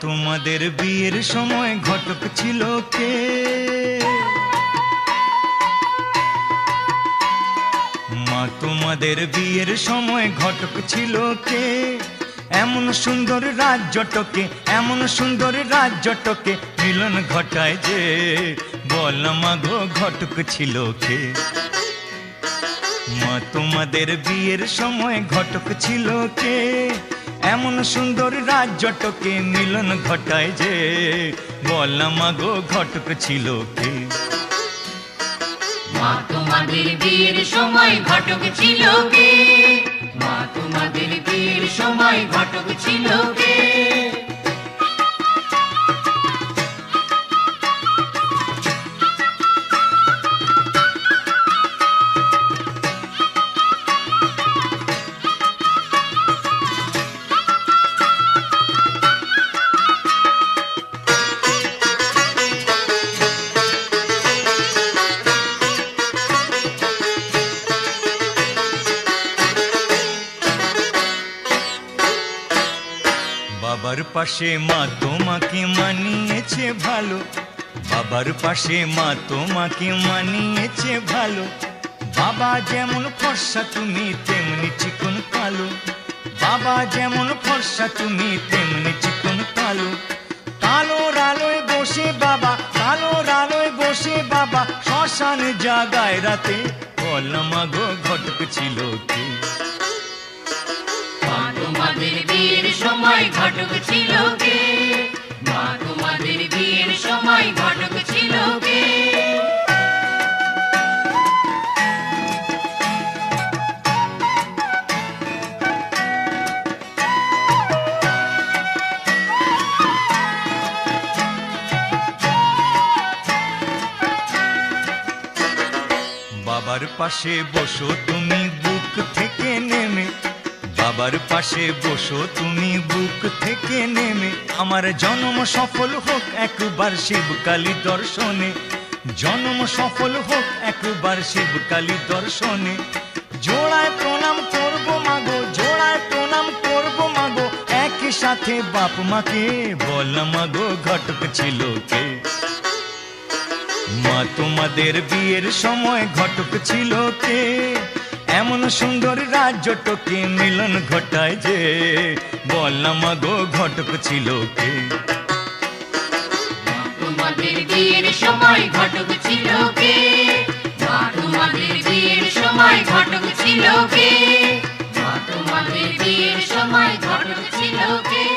তোমাদের বিয়ের সময় ঘটক ছিল কে? মা, তোমাদের বিয়ের সময় ঘটক ছিল কে? এমন সুন্দর রাজ্যটকে এমন সুন্দর রাজ্যটকে মিলন ঘটায় যে, বল মাগো ঘটক ছিল কে? মা, তোমাদের বিয়ের সময় ঘটক ছিল কে? এমন সুন্দর রাজ্যটকে মিলন ঘটায় যে বললাম গো, ঘটক ছিল কে? মা তোমাদের বিয়ের সময় ঘটক ছিল কে? মা তোমাদের বিয়ের সময় ঘটক ছিল কে? বাবার পাশে মা তোমাকে মানিয়েছে ভালো। বাবার পাশে মা তোমাকে মানিয়েছে ভালো। বাবা যেমন ফর্সা, তুমি তেমনি চিকন কালো। বাবা যেমন ফর্সা, তুমি তেমনি চিকন কালো। কালোর আলোয় বসে বাবা, কালোর আলোয় বসে বাবা, শ্মশান জাগায় রাতে কলমাগো ঘটক ছিল তোমাদের বিয়ের সময় ঘটক ছিল কে? মা তোমাদের বিয়ের সময় ঘটক ছিল কে? বাবার পাশে বসো, তুমি বুক থেকে নেমে। বাবার পাশে বসো, তুমি বুক থেকে নেমে। আমার জন্ম সফল হোক একবার শিবকালী দর্শনে। জন্ম সফল হোক একবার শিবকালী দর্শনে। জোড়ায় প্রণাম করব মাগো, জোড়ায় প্রণাম করব মাগো। একই সাথে বাপ মাকে বল মাগো, ঘটক ছিল কে? মা, তোমাদের বিয়ের সময় ঘটক ছিল কে? এমন সুন্দর রাজ্যটকে মিলন ঘটায় যে বললাম গো ঘটক ছিল কে? ছিল ঘটক সময় ঘটক ছিল কে?